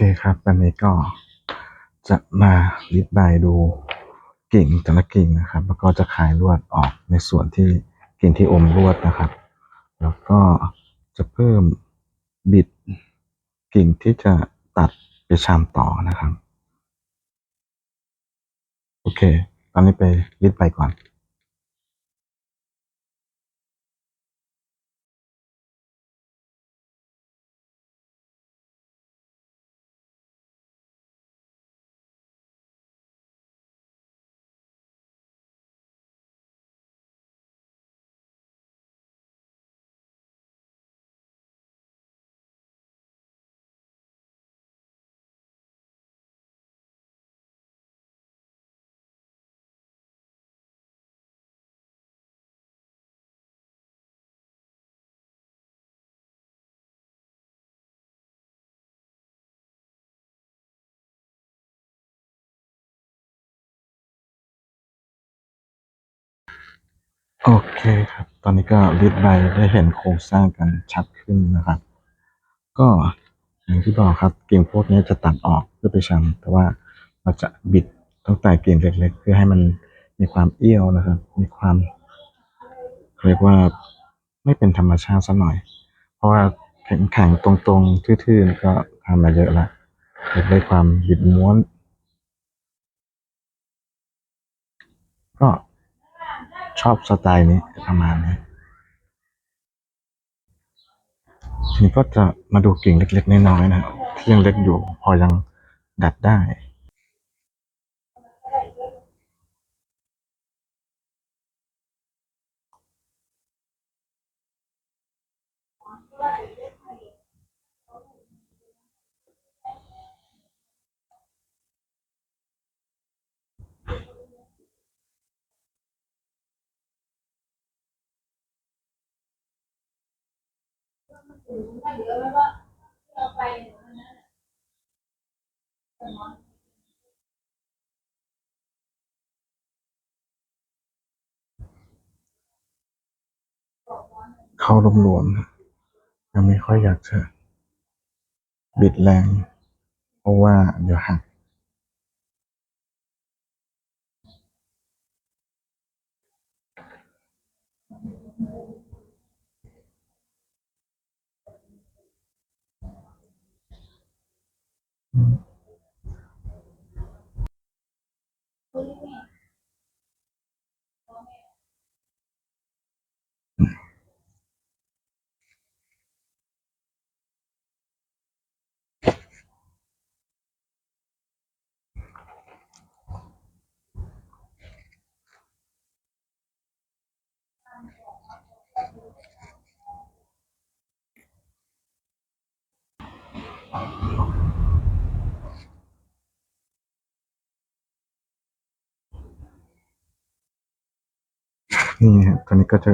คครับ วันนี้ก็จะมาลิดใบดูกิ่งแต่ละกิ่งนะครับ แล้วก็จะขายลวดออกในส่วนที่กิ่งที่อมลวดนะครับ แล้วก็จะเพิ่มบิดกิ่งที่จะตัดไปชามต่อนะครับ โอเค ตอนนี้ไปลิดใบก่อน โอเคครับ ตอนนี้ก็รีดใบได้เห็นโครงสร้างกันชัดขึ้นนะครับ ก็อย่างที่บอกครับกิ่งพวกนี้จะตัดออกเพื่อไปชำแต่ว่าเราจะบิดตั้งแต่กิ่งเล็ก ๆ เพื่อให้มันมีความเอี้ยวนะครับ มีความเรียกว่าไม่เป็นธรรมชาติสักหน่อย เพราะว่าแข็งๆตรงๆ ทื่อๆ ก็ทำมาเยอะล้วอยากได้ความบิดม้วน ก็ ชอบสไตล์นี้ประมาณนี้ทีนี้ก็จะมาดูกิ่งเล็กๆน้อยๆนะครับที่ยังเล็กอยู่พอยังดัดได้ เข้ารวมๆยังไม่ค่อยอยากจะบิดแรง เพราะว่าเดี๋ยวหัก Mm-hmm. นี่ฮะตัวนี้ก็จะ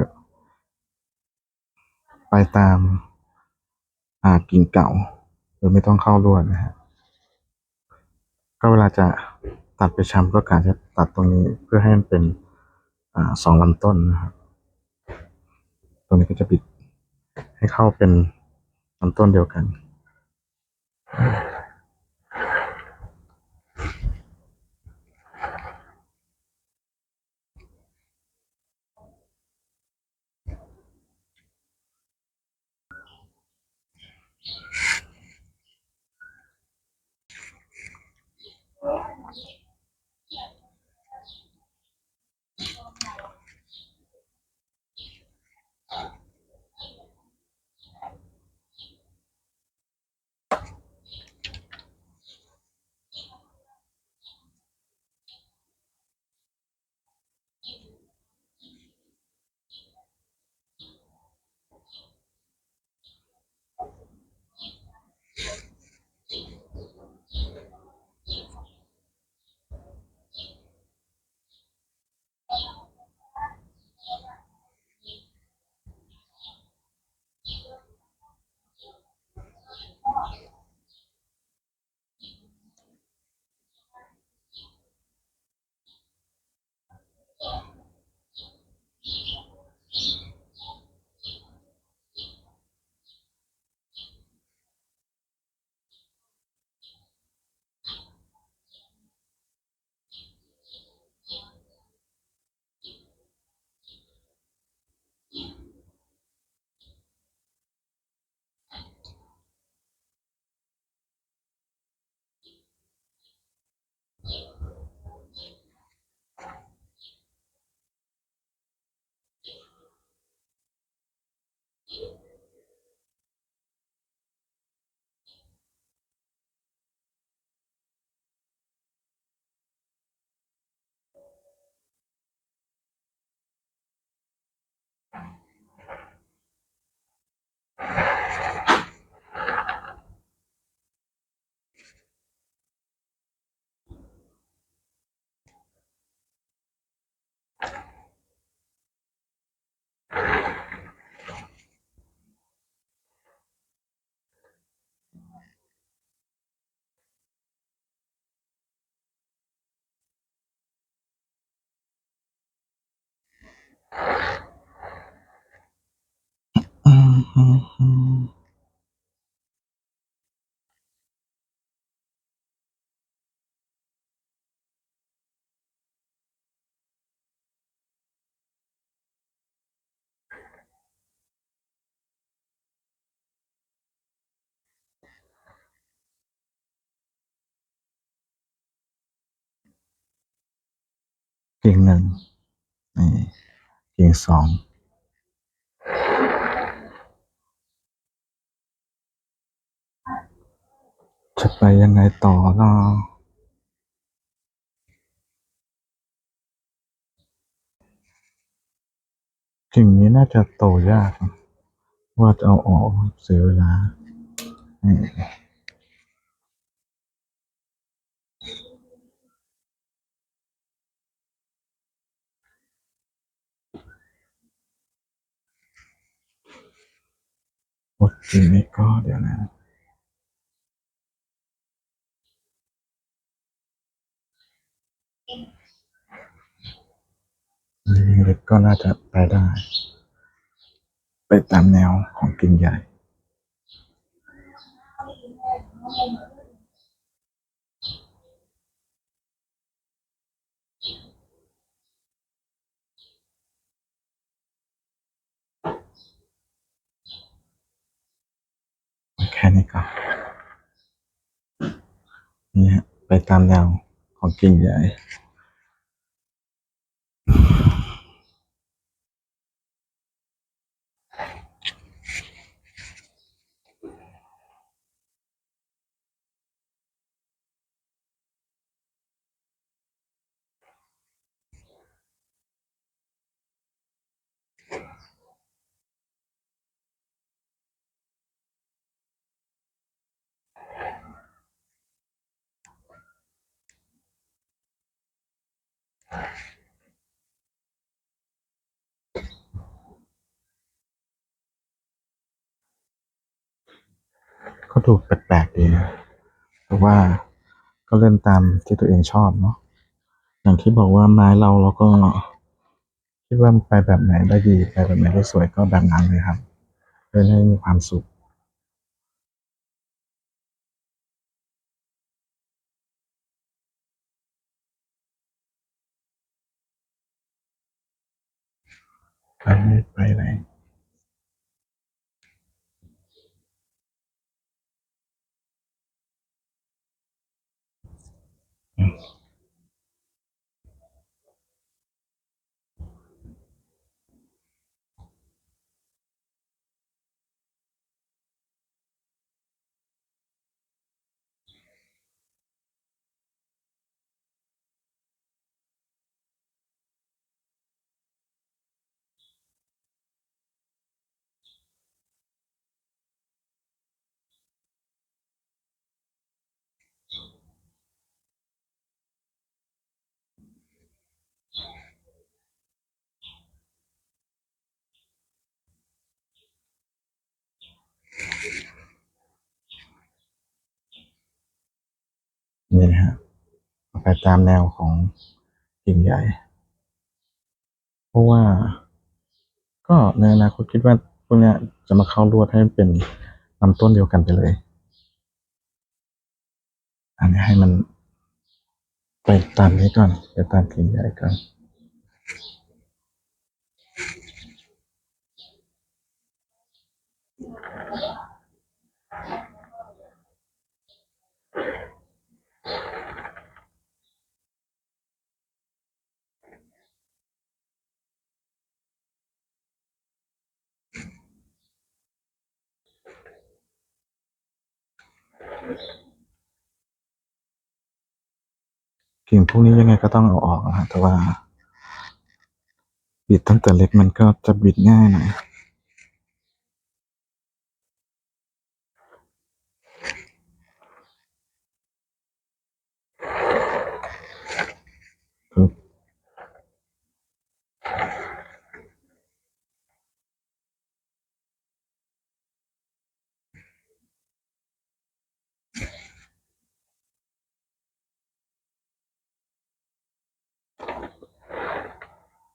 ไปตาม อ่ากิ่งเก่าโดยไม่ต้องเข้าลวดนะฮะก็เวลาจะตัดไปชำก็การจะตัดตรงนี้เพื่อให้มันเป็น อ่าสองลำต้นนะครับตรงนี้ก็จะบิดให้เข้าเป็นลำต้นเดียวกัน เพียงหนึ่งเพียงสอง จะไปยังไงต่อเนาะกิ่งนี้น่าจะโตยาก ว่าจะเอาออกเสียเวลาอดกิ่งนี้ก็เดี๋ยวนะกิ่ง เล็กก็น่าจะไปได้ ไปตามแนวของกิ่งใหญ่ แค่นี้ก็นี่ไปตามแนวของกิ่งใหญ่ ก็ดูแปลกๆดีนะแต่ว่าก็เล่นตามที่ตัวเองชอบเนาะอย่างที่บอกว่าไม้เราเราก็คิดว่าไปแบบไหนได้ดีไปแบบไหนได้สวยก็แบบนั้นเลยครับเล่นให้มีความสุขไปไปไหน นี่นะฮะไปตามแนวของกิ่งใหญ่ เพราะว่า ก็ในอนาคตคิดว่าพวกเนี้ยจะมาเข้ารวดให้เป็นลำต้นเดียวกันไปเลย อันนี้ให้มันไปตามนี้ก่อน ไปตามกิ่งใหญ่ก่อน กิ่งพวกนี้ยังไงก็ต้องเอาออกนะฮะแต่ว่า บิดตั้งแต่เล็กมันก็จะบิดง่ายหน่อยปึ๊บ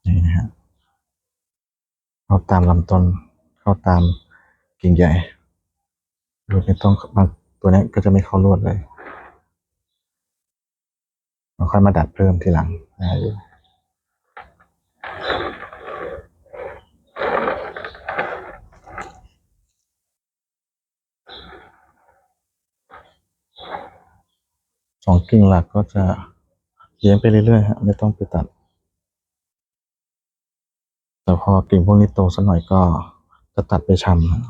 นี่นะฮะ เข้าตามลำต้น เข้าตามกิ่งใหญ่โดยไม่ต้องบางตัวนี้ก็จะไม่เข้าลวดเลยเราค่อยมาดัดเพิ่มทีหลังได้อยู่สองกิ่งหลักก็จะเลี้ยงไปเรื่อยๆฮะไม่ต้องไปตัด แต่พอกิ่งพวกนี้โตสักหน่อยก็จะตัดไปชำฮะ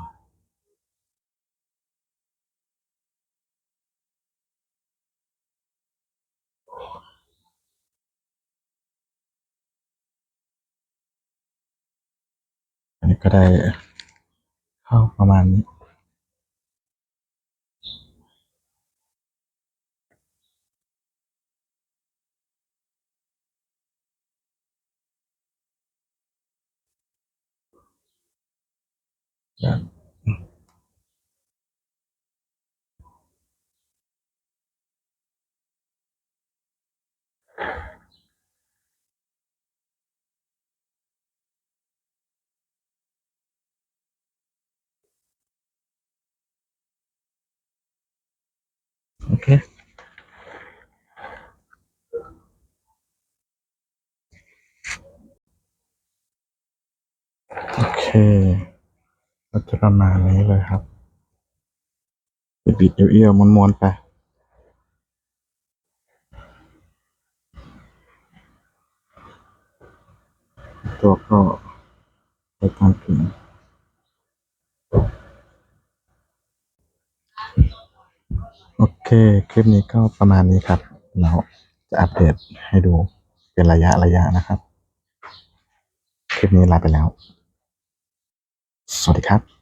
อันนี้ก็ได้เข้าประมาณนี้ โอเคโอเค ก็จะประมาณนี้เลยครับบิดๆเอี่ยวๆม้วนๆไปตัวก็ไปตามกิ่งโอเค คลิปนี้ก็ประมาณนี้ครับ เราจะอัปเดตให้ดูเป็นระยะระยะนะครับ คลิปนี้ลาไปแล้ว สวัสดีครับ